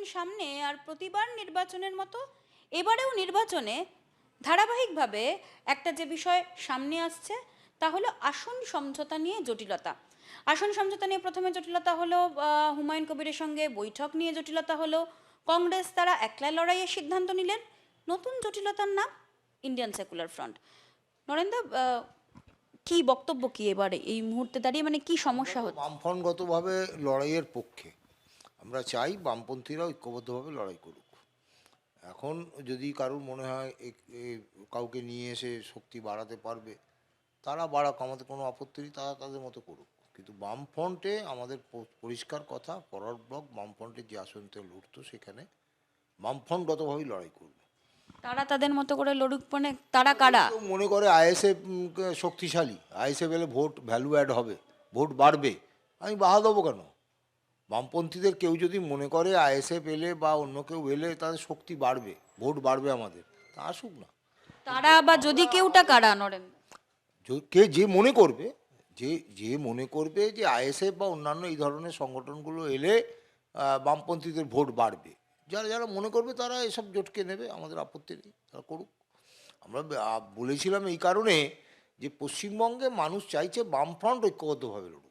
নির্বাচন সামনে আর প্রতিবার নির্বাচনের মতো এবারেও নির্বাচনে ধারাবাহিকভাবে একটা যে বিষয় সামনে আসছে তা হলো আসন সমঝোতা নিয়ে জটিলতা। আসন সমঝোতা নিয়ে প্রথমে জটিলতা হলো হুমায়ুন কবিরের সঙ্গে বৈঠক নিয়ে জটিলতা হলো। কংগ্রেস তারা একলা লড়াইয়ের সিদ্ধান্ত নিলেন। নতুন জটিলতার নাম ইন্ডিয়ান সেকুলার ফ্রন্ট। নরেন্দ্র কি বক্তব্য কি এবারে এই মুহূর্তে দাঁড়িয়ে? মানে কি সমস্যা হচ্ছে? বামফ্রন্টগতভাবে লড়াইয়ের পক্ষে। আমরা চাই বামপন্থীরা ঐক্যবদ্ধভাবে লড়াই করুক। এখন যদি কারোর মনে হয় কাউকে নিয়ে এসে শক্তি বাড়াতে পারবে তারা বাড়াক আমাদের কোনো আপত্তি নেই তারা তাদের মতো করুক। কিন্তু বামফ্রন্টে আমাদের পরিষ্কার কথা ফরওয়ার্ড ব্লক বামফ্রন্টের যে আসনতে লড়তো সেখানে বামফ্রন্টগতভাবেই লড়াই করবে। তারা তাদের মতো করে লড়ুক মানে তারা কারা? মনে করে আইএসএফ শক্তিশালী। আইএসএফ এলে ভোট ভ্যালু অ্যাড হবে ভোট বাড়বে। আমি বাধা দেবো কেন? বামপন্থীদের কেউ যদি মনে করে আইএসএফ এলে বা অন্য কেউ এলে তাদের শক্তি বাড়বে ভোট বাড়বে আমাদের। তা আসুক না। তারা বা যদি কেউটা কারা নরেন্দ্র? য- কে যে মনে করবে যে যে মনে করবে যে আইএসএফ বা অন্যান্য এই ধরনের সংগঠনগুলো এলে বামপন্থীদের ভোট বাড়বে। যারা যারা মনে করবে তারা এসব জোটকে নেবে আমাদের আপত্তি নেই তারা করুক। আমরা বলেছিলাম এই কারণে যে পশ্চিমবঙ্গে মানুষ চাইছে বামফ্রন্ট ঐক্যবদ্ধভাবে লড়ুক।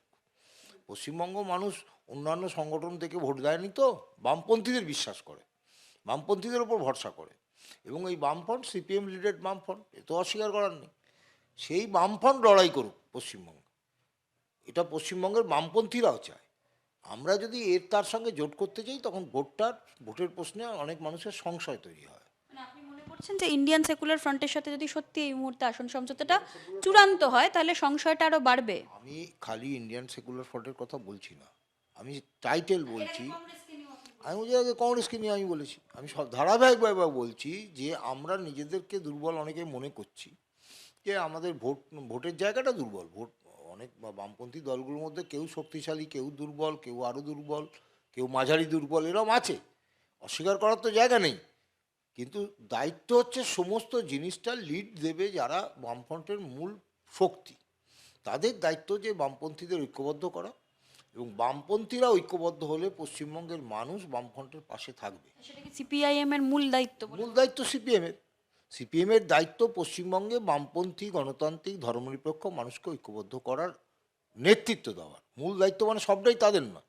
পশ্চিমবঙ্গ মানুষ অন্যান্য সংগঠন থেকে ভোট দেয়নি তো, বামপন্থীদের বিশ্বাস করে, বামপন্থীদের ওপর ভরসা করে এবং এই বামফ্রন্ট সিপিএম লিডেড বামফ্রন্ট, এ তো অস্বীকার করার নেই। সেই বামফ্রন্ট লড়াই করুক পশ্চিমবঙ্গ, এটা পশ্চিমবঙ্গের বামপন্থীরাও চায়। আমরা যদি এর তার সঙ্গে জোট করতে চাই, তখন ভোটটার, ভোটের প্রশ্নে অনেক মানুষের সংশয় তৈরি হয়। করছেন যে ইন্ডিয়ান সেকুলার ফ্রন্টের সাথে যদি সত্যি এই মুহূর্তে আসন সমঝোতাটা চূড়ান্ত হয়, তাহলে সংশয়টা আরও বাড়বে। আমি খালি ইন্ডিয়ান সেকুলার ফ্রন্টের কথা বলছি না। আমি টাইটেল বলছি। আমি বলছি কংগ্রেসকে নিয়ে আমি বলেছি। আমি সব ধারাবাহিকভাবে বলছি যে আমরা নিজেদেরকে দুর্বল অনেকে মনে করছি যে আমাদের ভোট, ভোটের জায়গাটা দুর্বল। ভোট, অনেক বামপন্থী দলগুলোর মধ্যে কেউ শক্তিশালী, কেউ দুর্বল, কেউ আরও দুর্বল, কেউ মাঝারি দুর্বল এরম আছে। অস্বীকার করার তো জায়গা নেই। কিন্তু দায়িত্ব হচ্ছে সমস্ত জিনিসটা লিড দেবে যারা বামফ্রন্টের মূল শক্তি। তাদের দায়িত্ব যে বামপন্থীদের ঐক্যবদ্ধ করা এবং বামপন্থীরা ঐক্যবদ্ধ হলে পশ্চিমবঙ্গের মানুষ বামফ্রন্টের পাশে থাকবে। সিপিআইএম এর মূল দায়িত্ব মূল দায়িত্ব সিপিএমের সিপিএমের দায়িত্ব পশ্চিমবঙ্গে বামপন্থী গণতান্ত্রিক ধর্মনিরপেক্ষ মানুষকে ঐক্যবদ্ধ করার নেতৃত্ব দেওয়ার। মূল দায়িত্ব মানে সবটাই তাদের নয়।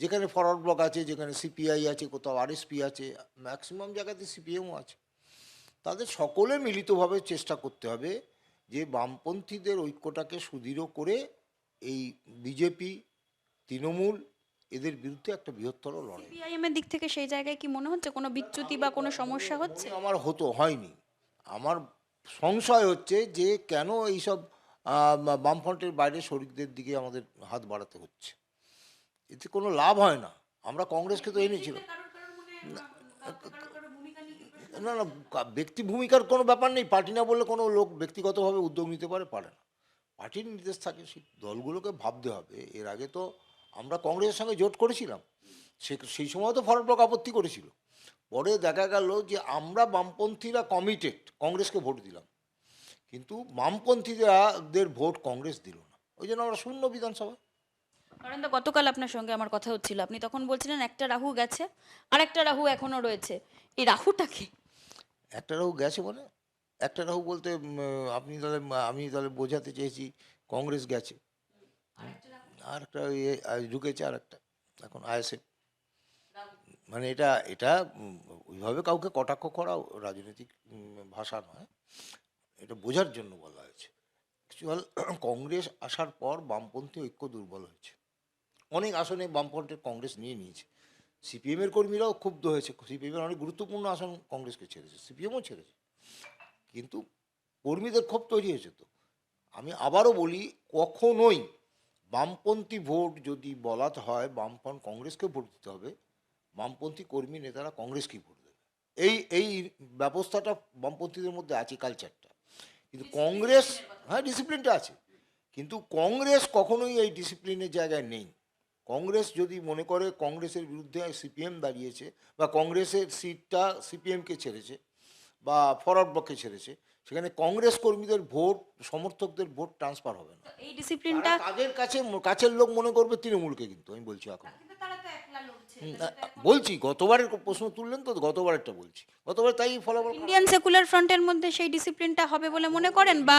যেখানে ফরওয়ার্ড ব্লক আছে যেখানে সিপিআই আছে কোথাও আরএসপি আছে ম্যাক্সিমাম জায়গাতে সিপিএমও আছে। তাদের সকলে মিলিতভাবে চেষ্টা করতে হবে যে বামপন্থীদের ঐক্যটাকে সুদৃঢ় করে এই বিজেপি তৃণমূল এদের বিরুদ্ধে একটা বৃহত্তর লড়াই। সিপিআইএম এর দিক থেকে সেই জায়গায় কি মনে হচ্ছে কোনো বিচ্যুতি বা কোনো সমস্যা হচ্ছে? আমার হতো হয়নি। আমার সংশয় হচ্ছে যে কেন এইসব বামফ্রন্টের বাইরে শরিকদের দিকে আমাদের হাত বাড়াতে হচ্ছে? এতে কোনো লাভ হয় না। আমরা কংগ্রেসকে তো এনেছিলাম না না ব্যক্তি ভূমিকার কোনো ব্যাপার নেই। পার্টি না বললে কোনো লোক ব্যক্তিগতভাবে উদ্যোগ নিতে পারে পারে না। পার্টির নির্দেশ থাকে সেই দলগুলোকে ভাবতে হবে। এর আগে তো আমরা কংগ্রেসের সঙ্গে জোট করেছিলাম। সে সেই সময় তো ফরওয়ার্ড ব্লক আপত্তি করেছিল। পরে দেখা গেল যে আমরা বামপন্থীরা কমিটেড কংগ্রেসকে ভোট দিলাম। কিন্তু বামপন্থীদের ভোট কংগ্রেস দিল না। ওই জন্য আমরা শূন্য নরেন্দ্র গতকাল আপনার সঙ্গে আমার কথা হচ্ছিল। আপনি তখন বলছিলেন একটা রাহু গেছে আর একটা রাহু এখনও রয়েছে। এই রাহুটা কি? একটা রাহু গেছে মানে? একটা রাহু বলতে আপনি তাহলে আমি তাহলে বোঝাতে চেয়েছি কংগ্রেস গেছে। আর একটা ইয়ে ঢুকেছে আর একটা এখন আইএসএফ। মানে এটা এটা ওইভাবে কাউকে কটাক্ষ করা রাজনৈতিক ভাষা নয়। এটা বোঝার জন্য বলা হয়েছে। অ্যাকচুয়াল কংগ্রেস আসার পর বামপন্থী ঐক্য দুর্বল হয়েছে। অনেক আসনে বামপন্থের কংগ্রেস নিয়ে নিয়েছে। সিপিএমের কর্মীরাও ক্ষুব্ধ হয়েছে। সিপিএমের অনেক গুরুত্বপূর্ণ আসন কংগ্রেসকে ছেড়েছে সিপিএমও ছেড়েছে। কিন্তু কর্মীদের ক্ষোভ তৈরি হয়েছে তো। আমি আবারও বলি কখনোই বামপন্থী ভোট যদি বলাতে হয় বামপন্থ কংগ্রেসকে ভোট দিতে হবে বামপন্থী কর্মী নেতারা কংগ্রেসকেই ভোট দেবে। এই এই ব্যবস্থাটা বামপন্থীদের মধ্যে আছে কালচারটা। কিন্তু কংগ্রেস হ্যাঁ ডিসিপ্লিনটা আছে। কিন্তু কংগ্রেস কখনোই এই ডিসিপ্লিনের জায়গায় নেই। কংগ্রেস যদি মনে করে কংগ্রেসের বিরুদ্ধে সিপিএম দাঁড়িয়েছে বা কংগ্রেসের সিটটা সিপিএমকে ছেড়েছে বা ফরওয়ার্ড ব্লককে ছেড়েছে সেখানে কংগ্রেস কর্মীদের ভোট সমর্থকদের ভোট ট্রান্সফার হবে না। এই ডিসিপ্লিনটা আগের তাদের কাছে কাছের লোক মনে করবে তৃণমূলকে কিন্তু আমি বলছি এখন। বলছি গতবারের প্রশ্ন তুললেন তো গতবারেরটা বলছি। গতবার তাই ফলাফল। ইন্ডিয়ান সেকুলার ফ্রন্টের মধ্যে সেই ডিসিপ্লিনটা হবে বলে মনে করেন বা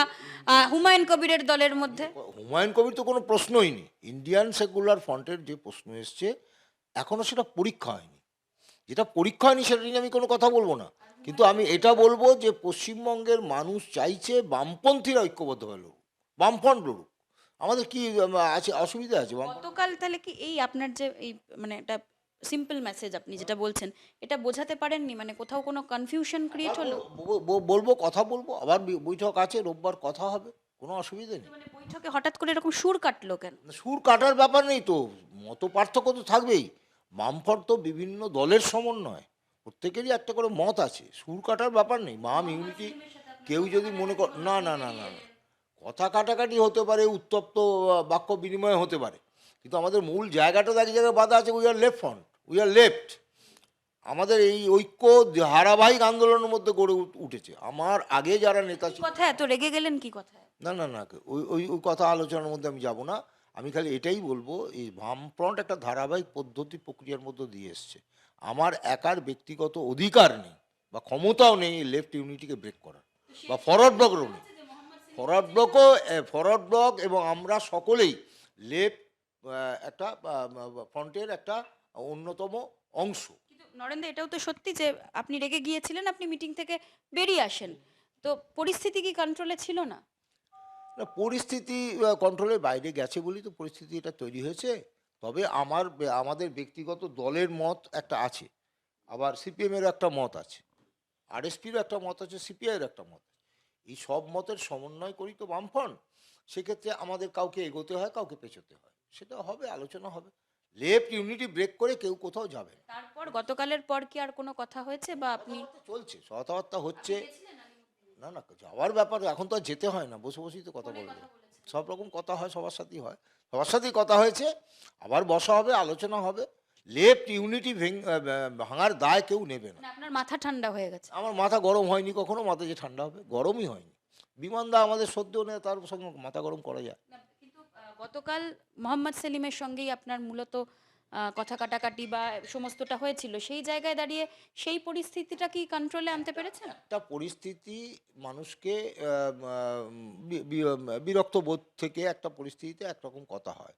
হুমায়ুন কবিরের দলের মধ্যে? হুমায়ুন কবির তো কোনো প্রশ্নই নেই। ইন্ডিয়ান সেকুলার ফ্রন্টের যে প্রশ্ন এসছে এখনও সেটা পরীক্ষা হয়নি। যেটা পরীক্ষা হয়নি সেটা নিয়ে আমি কোনো কথা বলব না। কিন্তু আমি এটা বলব যে পশ্চিমবঙ্গের মানুষ চাইছে বামপন্থীরা ঐক্যবদ্ধভাবে লড়ুক। বামফ্রন্ট লড়ুক। আমাদের কি আছে অসুবিধা আছে? গতকাল তাহলে কি এই আপনার যে এই মানে একটা সিম্পল মেসেজ আপনি যেটা বলছেন এটা বোঝাতে পারেননি? মানে কোথাও কোনো কনফিউশন ক্রিয়েট হলো? বলব কথা বলব আবার বৈঠক আছে রোববার কথা হবে কোনো অসুবিধা নেই। মানে বৈঠকে হঠাৎ করে এরকম সুর কাটলো কেন? সুর কাটার ব্যাপার নেই তো মত পার্থক্য তো থাকবেই। বামফ্রন্ট তো বিভিন্ন দলের সমন্বয় প্রত্যেকেরই একটা করে মত আছে সুর কাটার ব্যাপার নেই মাম ইউনিটি কেউ যদি মনে কর না না না না না। কথা কাটাকাটি হতে পারে উত্তপ্ত বাক্য বিনিময় হতে পারে। কিন্তু আমাদের মূল জায়গাটা তো এক জায়গায় বাধা আছে we are left front we are left আমাদের এই ঐক্য ধারাবাহিক আন্দোলনের মধ্যে গড়ে উঠেছে। আমার আগে যারা নেতা ছিল কথা? এত রেগে গেলেন কি কথা? না না না ওই ওই ওই কথা আলোচনার মধ্যে আমি যাব না। আমি খালি এটাই বলব এই বামফ্রন্ট একটা ধারাবাহিক পদ্ধতি প্রক্রিয়ার মধ্যে দিয়ে এসছে। আমার একার ব্যক্তিগত অধিকার নেই বা ক্ষমতাও নেই এই লেফট ইউনিটিকে ব্রেক করার বা ফরওয়ার্ড ব্লকেরও নেই। ফরওয়ার্ড ব্লকও ফরওয়ার্ড ব্লক এবং আমরা সকলেই লেফট একটা ফ্রন্টের একটা অন্যতম অংশ। কিন্তু নরেন্দ্র এটাও তো সত্যি যে আপনি রেগে গিয়েছিলেন আপনি মিটিং থেকে বেরিয়ে আসেন। তো পরিস্থিতি কি কন্ট্রোলে ছিল না? না পরিস্থিতি কন্ট্রোলের বাইরে গেছে বলেই তো পরিস্থিতি এটা তৈরি হয়েছে। তবে আমার আমাদের ব্যক্তিগত দলের মত একটা আছে। আবার সিপিএমের একটা মত আছে। আরএসপিরও একটা মত আছে সিপিআইয়ের একটা মত আছে। এই সব মতের সমন্বয় করি তো বামফ্রন্ট সেক্ষেত্রে আমাদের কাউকে এগোতে হয় কাউকে পেছোতে হয়। সেটা হবে আলোচনা হবে। লেফট ইউনিটি ব্রেক করে কেউ কোথাও যাবে না। তারপর গতকালের পর কি আর কোনো কথা হয়েছে বা আপনি চলছে কথাবার্তা হচ্ছে। না না যাওয়ার ব্যাপার এখন তো আর যেতে হয় না বসে বসেই তো কথা বলবে। সব রকম কথা হয় সবার সাথেই হয়। সবার সাথেই কথা হয়েছে আবার বসা হবে আলোচনা হবে। লেফট ইউনিটি ভাঙার দায় কেউ নেবে না। মানে আপনার মাথা ঠান্ডা হয়ে গেছে। আমার মাথা গরম হয়নি কখনো মাথা যে ঠান্ডা হবে গরমই হয়নি। বিমান দা আমাদের সদ্য নেই তার সঙ্গে মাথা গরম করা যায়। গতকাল মোহাম্মদ সেলিমের সঙ্গেই আপনার মূলত কথা কাটাকাটি বা সমস্তটা হয়েছিল। সেই জায়গায় দাঁড়িয়ে সেই পরিস্থিতিটা কি কন্ট্রোলে আনতে পেরেছেন? একটা পরিস্থিতি মানুষকে বিরক্ত বোধ থেকে একটা পরিস্থিতিতে একরকম কথা হয়।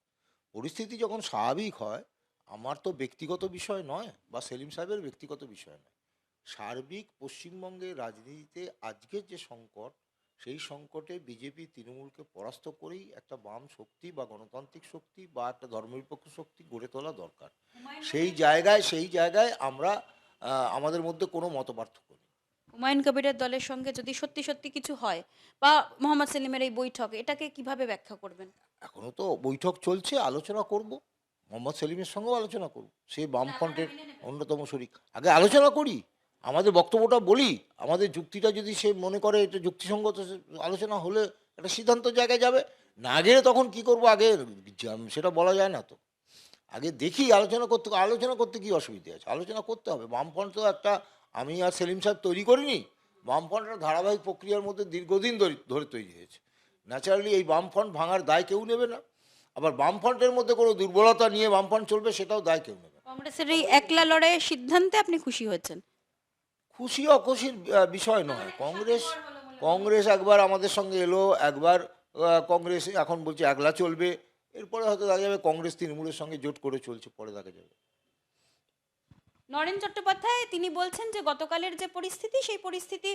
পরিস্থিতি যখন স্বাভাবিক হয় আমার তো ব্যক্তিগত বিষয় নয় বা সেলিম সাহেবের ব্যক্তিগত বিষয় নয়। সার্বিক পশ্চিমবঙ্গের রাজনীতিতে আজকের যে সংকট সেই সংকটে বিজেপি তৃণমূলকে পরাস্ত করেই একটা বাম শক্তি বা গণতান্ত্রিক শক্তি বা একটা ধর্মনিরপেক্ষ শক্তি গড়ে তোলা দরকার। সেই জায়গায় সেই জায়গায় আমরা আমাদের মধ্যে কোনো মতপার্থক্য নেই। হুমায়ুন কবিরের দলের সঙ্গে যদি সত্যি সত্যি কিছু হয় বা মোহাম্মদ সেলিমের এই বৈঠক এটাকে কীভাবে ব্যাখ্যা করবেন? এখনও তো বৈঠক চলছে আলোচনা করব। মোহাম্মদ সেলিমের সঙ্গেও আলোচনা করব সে বামফ্রন্টের অন্যতম শরিক। আগে আলোচনা করি আমাদের বক্তব্যটা বলি আমাদের যুক্তিটা যদি সে মনে করে এটা যুক্তিসঙ্গত আলোচনা হলে একটা সিদ্ধান্ত জায়গায় যাবে। না গেলে তখন কি করব আগে? সেটা বলা যায় না তো। আগে দেখি আলোচনা করতে আলোচনা করতে কি অসুবিধা আছে? আলোচনা করতে হবে। বামফ্রন্ট তো একটা আমি আর সেলিম সাহেব তৈরি করিনি। বামফ্রন্ট একটা ধারাবাহিক প্রক্রিয়ার মধ্যে দীর্ঘদিন ধরে ধরে তৈরি হয়েছে। ন্যাচারালি এই বামফ্রন্ট ভাঙার দায় কেউ নেবে না। আবার বামফ্রন্টের মধ্যে কোনো দুর্বলতা নিয়ে বামফ্রন্ট চলবে সেটাও দায় কেউ নেবে। কংগ্রেসের এই একলা লড়াইয়ের সিদ্ধান্তে আপনি খুশি হয়েছেন? খুশি অখুশির বিষয় নয়। কংগ্রেস কংগ্রেস একবার আমাদের সঙ্গে এলো একবার কংগ্রেস এখন বলছে একলা চলবে। এরপরে হয়তো দেখা যাবে কংগ্রেস তৃণমূলের সঙ্গে জোট করে চলছে পরে দেখা যাবে। নরেন চট্টোপাধ্যায় তিনি বলছেন যে গতকালের যে পরিস্থিতি সেই পরিস্থিতি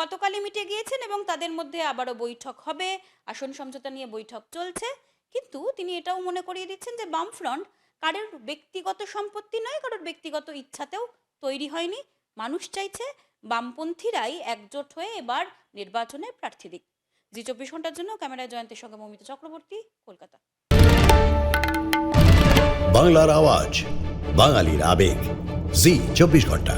গতকালই মিটে গিয়েছেন এবং তাদের মধ্যে আবারও বৈঠক হবে। আসন সমঝোতা নিয়ে বৈঠক চলছে। কিন্তু তিনি এটাও মনে করিয়ে দিচ্ছেন যে বামফ্রন্ট কারোর ব্যক্তিগত সম্পত্তি নয়, কারোর ব্যক্তিগত ইচ্ছাতেও তৈরি হয়নি। মানুষ চাইছে বামপন্থীরাই একজোট হয়ে এবার নির্বাচনে প্রার্থী দিক। জি চব্বিশ ঘণ্টার জন্য ক্যামেরায় জয়ন্তের সঙ্গে মমিতা চক্রবর্তী, কলকাতা। বাংলার আওয়াজ, বাঙালির আবেগ। জি চব্বিশ ঘণ্টা।